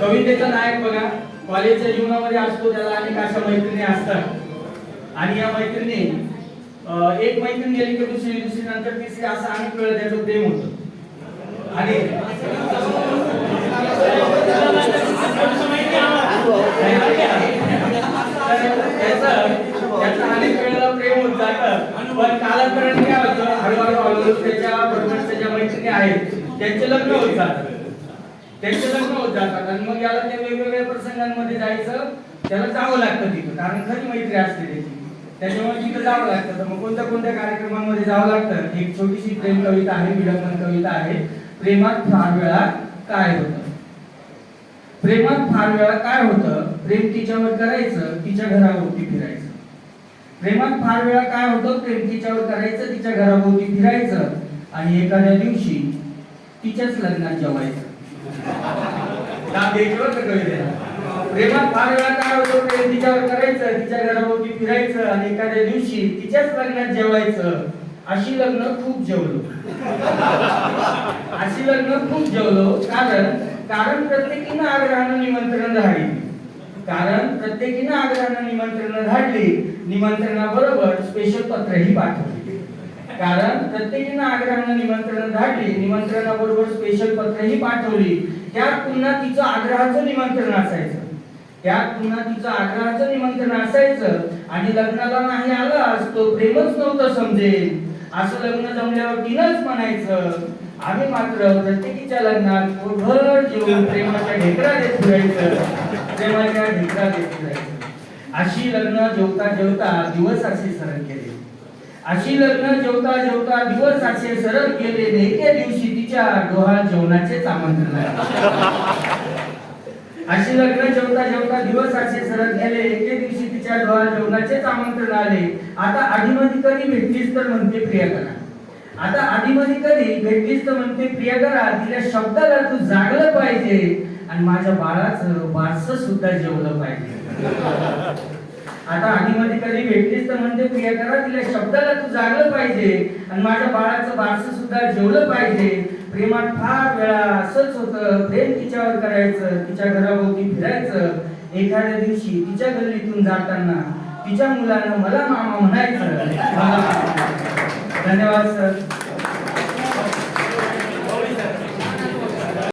कवितेचा नायक बघा. कॉलेजच्या जीवनामध्ये असतो त्याला अनेक अशा मैत्रिणी असतात. आणि या मैत्रिणी एक मैत्रीण गेली की दुसरी दुसरी नंतर तिसरी असं अनेक वेळा त्याचं प्रेम होत. आणि त्याचं अनेक वेळेला प्रेम होत जात. पण कालांतराने काय होतं हळूहळू हळूहळू त्याच्या मैत्रिणी आहेत. त्यांचे लग्न होत जातात त्यांचे लग्न होत जातात. आणि मग याला त्या वेगवेगळ्या प्रसंगांमध्ये जायचं त्याला जावं लागतं तिथं. कारण खरी मैत्री असते त्याची. त्याच्यामुळे तिथं जावं लागतं. तर मग कोणत्या कोणत्या कार्यक्रमांमध्ये जावं लागतं? एक छोटीशी प्रेम कविता आहे विलंबन कविता आहे. प्रेमात फार वेळा काय होतं? प्रेमात फार वेळा काय होतं? प्रेम तिच्यावर करायचं तिच्या घराभोवती फिरायचं. प्रेमात फार वेळा काय होतं? प्रेम तिच्यावर करायचं तिच्या घराभोवती फिरायचं. आणि एखाद्या दिवशी तिच्याच लग्नात जेवायचं. नाव द्यायचं बरं कवितेला. प्रेमात फार वेळा काय होतो प्रेम तिच्यावर करायचं तिच्या घराभोवती फिरायचं आणि एखाद्या दिवशी तिच्याच लग्नात जेवायचं. अशी लग्न खूप जेवलो. अशी लग्न खूप जेवलो कारण कारण प्रत्येकीनं आग्रहानं निमंत्रण धाडली. कारण प्रत्येकीनं आग्रहानं निमंत्रण धाडली निमंत्रणाबरोबर स्पेशल पत्रही पाठवली. कारण प्रत्येकीनं आग्रहानं निमंत्रण धाडली निमंत्रणाबरोबर स्पेशल पत्रही पाठवली. त्यात पुन्हा तिचं आग्रहाचं निमंत्रण असायचं. त्यात पुन्हा तिचं आग्रहाचं निमंत्रण असायचं आणि लग्नाला नाही आलास तो प्रेमच नव्हतं समजेल. असं लग्न जमल्यावर तिनंच म्हणायचं आम्ही मात्र प्रत्येकीच्या लग्नात पोटभर जेवून प्रेमाच्या ढेकरा देत फिरायचं प्रेमाच्या ढेकरा देत फिरायचं. अशी लग्न जेवता जेवता दिवस असे सरळ केले. अशी लग्न जेवता जेवता दिवस असे सरळ केले आणि एके दिवशी तिच्या डोहा जेवणाचेच आमंत्रण आले अशी लग्न जेवता जेवता दिवस असे सरळ गेले. एके दिवशी तिच्या डोहा जेवणाचेच आमंत्रण आले. आता आधीमध्ये कधी भेटलीस तर म्हणते प्रिया करा. आता आधीमध्ये कधी भेटलीस तर म्हणते प्रिया करा. तिच्या शब्दाला तू जागलं पाहिजे. आणि माझ्या बाळाचं बारस सुद्धा जेवलं पाहिजे. आता आधीमध्ये कधी भेटलीस तर म्हणते प्रिय करा तिला शब्दाला तू जागलं पाहिजे. आणि माझ्या बाळाचं बारसं सुद्धा जेवलं पाहिजे. प्रेमात फार वेळा असंच होतं प्रेम तिच्यावर करायचं तिच्या घराभोवती फिरायचं. एखाद्या दिवशी तिच्या गल्लीतून जाताना तिच्या मुलानं मला मामा म्हणायचं. धन्यवाद सर.